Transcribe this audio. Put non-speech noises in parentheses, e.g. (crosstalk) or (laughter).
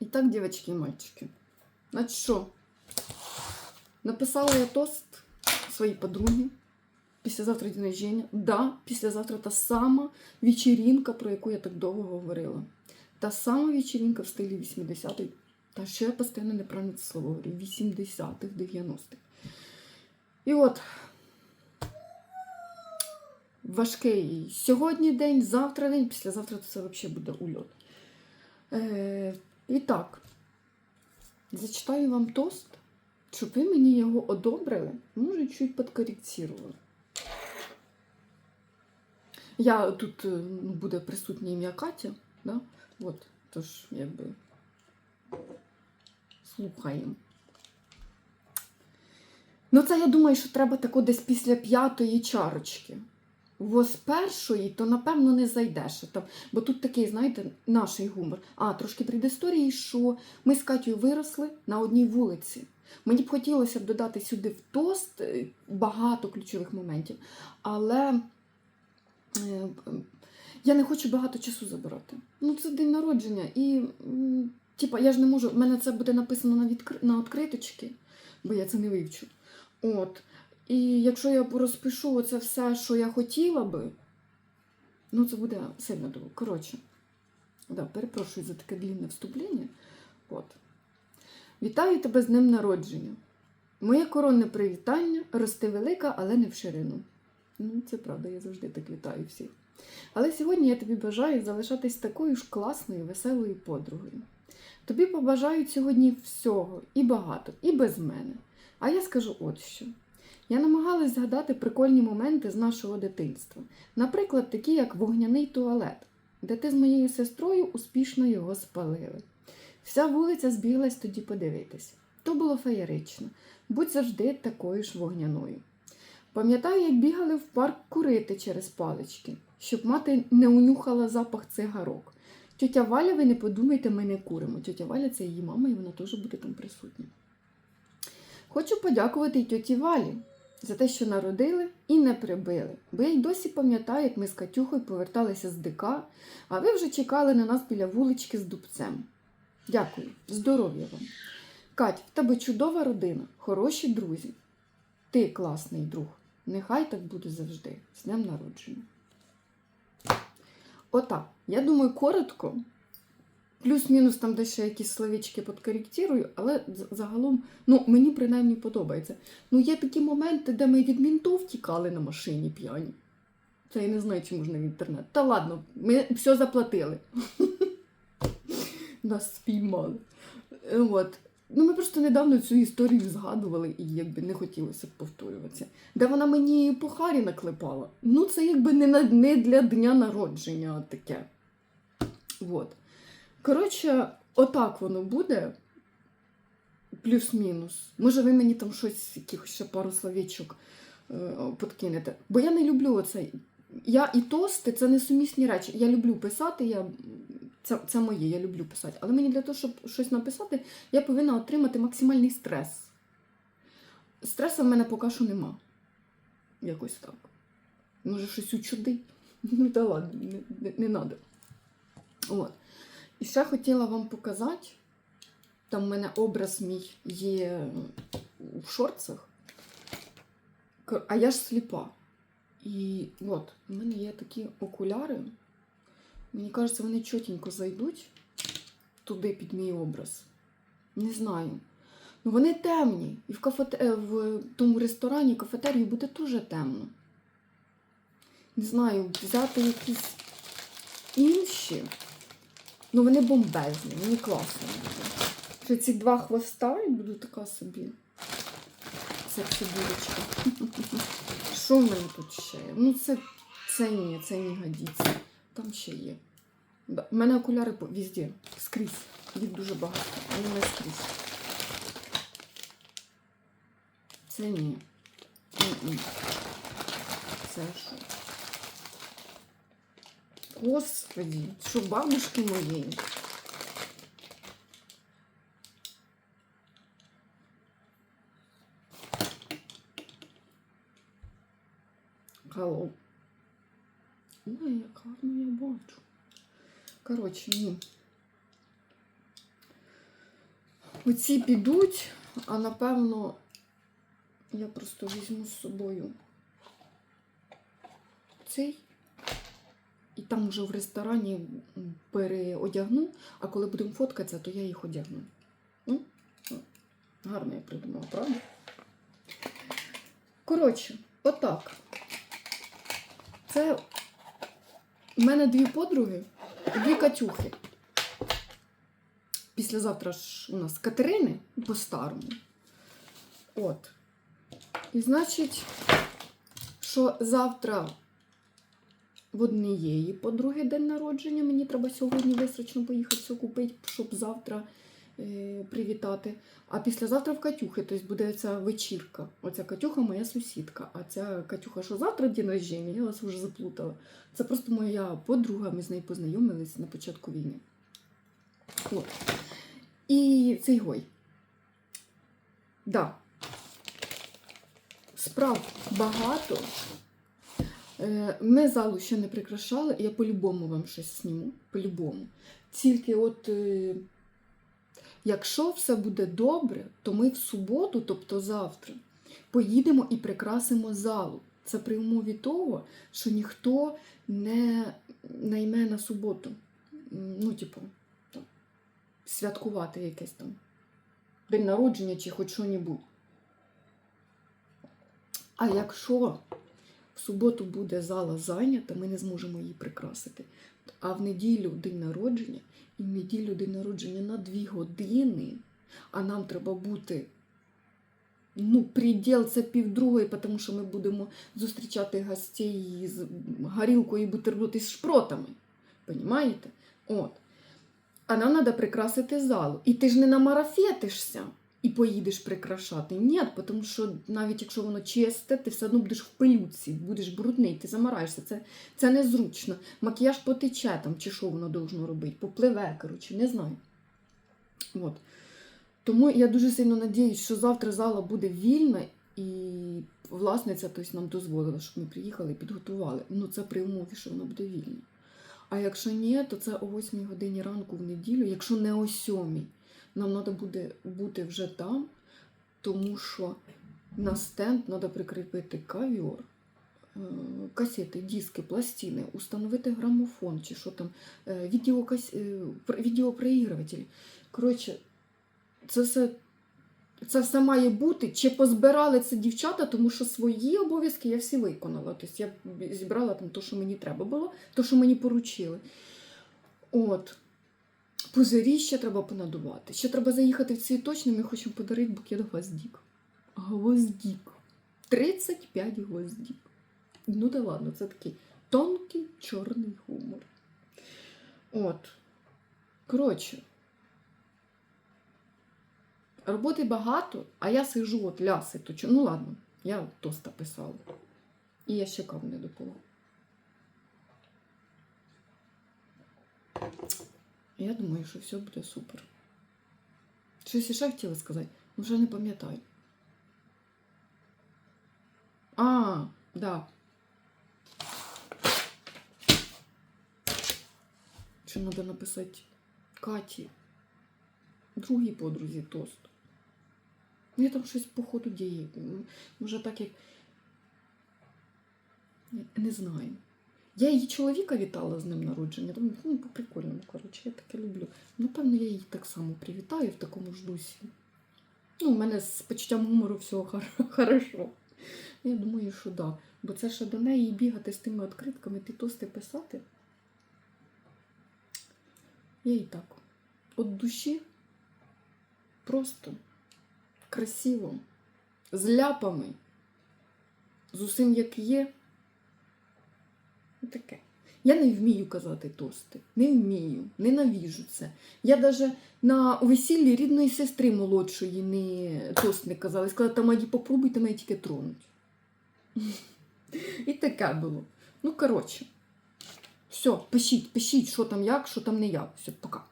Итак, девочки и мальчики. Значит, що? Написала я тост своїй подругі. Післязавтра день рождения. Да, післязавтра та сама вечеринка, про яку я так довго говорила. Та сама вечеринка в стилі 80-х. Та ще я постійно неправильно це слово говорю. 80-х, 90-х. І от важкий сьогодні день, завтра день, післязавтра це взагалі буде ульот. І так, зачитаю вам тост, щоб ви мені його одобрили, може, чуть підкоректували. Я тут е, ну, буде присутнє ім'я Катя, да? От, тож, якби слухаємо. Ну, це я думаю, що треба тако десь після п'ятої чарочки. З першої, то напевно не зайдеш. Бо тут такий, знаєте, наш гумор. А, трошки предісторії, що ми з Катєю виросли на одній вулиці. Мені б хотілося б додати сюди в тост е, багато ключових моментів, але е, я не хочу багато часу забирати. Ну, це день народження, і типа, я ж не можу, в мене це буде написано на, відкри... на відкриточки, бо я це не вивчу. От. І якщо я розпишу оце все, що я хотіла би, ну це буде сильно довго. Коротше, да, перепрошую за таке длінне вступлення. От. Вітаю тебе з днем народження. Моє коронне привітання рости велика, але не в ширину. Ну, це правда, я завжди так вітаю всіх. Але сьогодні я тобі бажаю залишатись такою ж класною, веселою подругою. Тобі побажають сьогодні всього і багато, і без мене. А я скажу от що. Я намагалась згадати прикольні моменти з нашого дитинства. Наприклад, такі як вогняний туалет, де ти з моєю сестрою успішно його спалили. Вся вулиця збіглась тоді подивитись. То було феєрично, будь завжди такою ж вогняною. Пам'ятаю, як бігали в парк курити через палички, щоб мати не унюхала запах цигарок. Тетя Валя, ви не подумайте, ми не куримо. Тетя Валя це її мама, і вона теж буде там присутня. Хочу подякувати й тьоті Валі за те, що народили і не прибили. Бо я й досі пам'ятаю, як ми з Катюхою поверталися з ДК, а ви вже чекали на нас біля вулички з дубцем. Дякую, здоров'я вам. Кать, в тебе чудова родина, хороші друзі. Ти класний друг. Нехай так буде завжди. З днем народження. Отак. Я думаю, коротко. Плюс-мінус там десь ще якісь словечки підкоректирую, але загалом, ну, мені принаймні подобається. Ну, є такі моменти, де ми від мінтов тікали на машині п'яні. Це я не знаю, чи можна в інтернет. Та ладно, ми все заплатили. (laughs) Нас спіймали. От. Ну, ми просто недавно цю історію згадували і якби не хотілося б повторюватися. Де вона мені по харі наклепала. Ну, це якби не, не для дня народження таке. От. Коротше, отак воно буде. Плюс-мінус. Може, ви мені там щось, якихось ще пару словечок е, подкинете. Бо я не люблю оцей. Я і тости це несумісні речі. Я люблю писати, я... це, це моє, я люблю писати. Але мені для того, щоб щось написати, я повинна отримати максимальний стрес. Стресу в мене поки що нема. Якось так. Може, щось учудить. (laughs) Ну, та ладно, не. От. І ще хотіла вам показати. Там в мене образ мій є в шорцах. А я ж сліпа. І от, у мене є такі окуляри. Мені кажеться, вони чотенько зайдуть туди під мій образ. Не знаю. Ну вони темні. І в, кафете... е, в тому ресторані, кафетерії буде дуже темно. Не знаю, взяти якісь інші. Ну, вони бомбезні, мені класно буде. Ці два хвоста і буду така собі. Сексі булочка. (laughs) Що в мене тут ще є? Ну, це, це ні, це не годиться. Там ще є. У мене окуляри везде, скрізь. Їх дуже багато, але не скрізь. Це ні. М-м. Це що? Господи, що бабушки моєї. Hello. Ой, як гарно я бачу. Коротше, ні. Оці підуть, а напевно, я просто візьму з собою цей. І там вже в ресторані переодягну, а коли будемо фоткатися, то я їх одягну. Ну, ну, гарно я придумала, правда? Коротше, отак. Це в мене дві подруги, і дві Катюхи. Післязавтра ж у нас Катерини по-старому. От. І значить, що завтра в однієї подруги день народження. Мені треба сьогодні висрочно поїхати все купити, щоб завтра е, привітати. А післязавтра в Катюхи, тобто буде ця вечірка. Оця Катюха моя сусідка. А ця Катюха, що завтра день рождення, я вас вже заплутала. Це просто моя подруга, ми з нею познайомились на початку війни. От. І цей гой. Да. Справ багато. Е, Ми залу ще не прикрашали, я по-любому вам щось зніму. По-любому. Тільки от, е, якщо все буде добре, то ми в суботу, тобто завтра, поїдемо і прикрасимо залу. Це при умові того, що ніхто не найме на суботу. Ну, типу, там, святкувати якесь там день народження чи хоч що-небудь. А якщо в суботу буде зала зайнята, ми не зможемо її прикрасити. А в неділю день народження, і в неділю день народження на дві години, а нам треба бути. Ну, приділ це півдругої, тому що ми будемо зустрічати гостей з горілкою і бутерброди з шпротами. Понімаєте? От. А нам треба прикрасити залу. І ти ж не намарафетишся і поїдеш прикрашати. Ні, тому що навіть якщо воно чисте, ти все одно будеш в пилюці, будеш брудний, ти замараєшся. Це, це незручно. Макіяж потече там, чи що воно должно робити, попливе, коротше, не знаю. От. Тому я дуже сильно надіюсь, що завтра зала буде вільна і власниця тобто, нам дозволила, щоб ми приїхали і підготували. Ну, це при умові, що вона буде вільна. А якщо ні, то це о 8 годині ранку в неділю, якщо не о 7. Нам треба буде бути вже там, тому що на стенд треба прикріпити ковер, е, касети, диски, пластини, установити грамофон чи що там, е, відеокас... е. Коротше, це все, це все має бути. Чи позбирали це дівчата, тому що свої обов'язки я всі виконала. Тобто я зібрала там те, що мені треба було, те, що мені поручили. От. Пузирі ще треба понадувати. Ще треба заїхати в цвіточний, ми хочемо подарити букет гвоздік. Гвоздік. 35 гвоздік. Ну да ладно, це такий тонкий чорний гумор. От. Коротше. Роботи багато, а я сижу от ляси точу. Ну ладно, я тоста писала. І я ще каву не допила. Я думаю, що все буде супер. Щось ще хотіла сказати, ну вже не пам'ятаю. А, да. Що треба написати Каті, другій подрузі тост. Я там щось по ходу дії. Може так як. Не знаю. Я її чоловіка вітала з ним народження. Думаю, ну, по прикольному, коротше, я таке люблю. Напевно, я її так само привітаю в такому ж дусі. Ну, у мене з почуттям гумору хар- (laughs) хорошо. Я думаю, що да. Бо це ще до неї бігати з тими відкритками, ті тости писати. Я і так. От душі просто красиво, з ляпами, з усім як є. Ну, Таке. Я не вмію казати тости. Не вмію, ненавіжу це. Я навіть на весіллі рідної сестри молодшої не тост не казала. Я сказала, там Аді, попробуйте мене тільки тронуть. І таке було. Ну, коротше. Все, пишіть, пишіть, що там як, що там не як. Все, пока.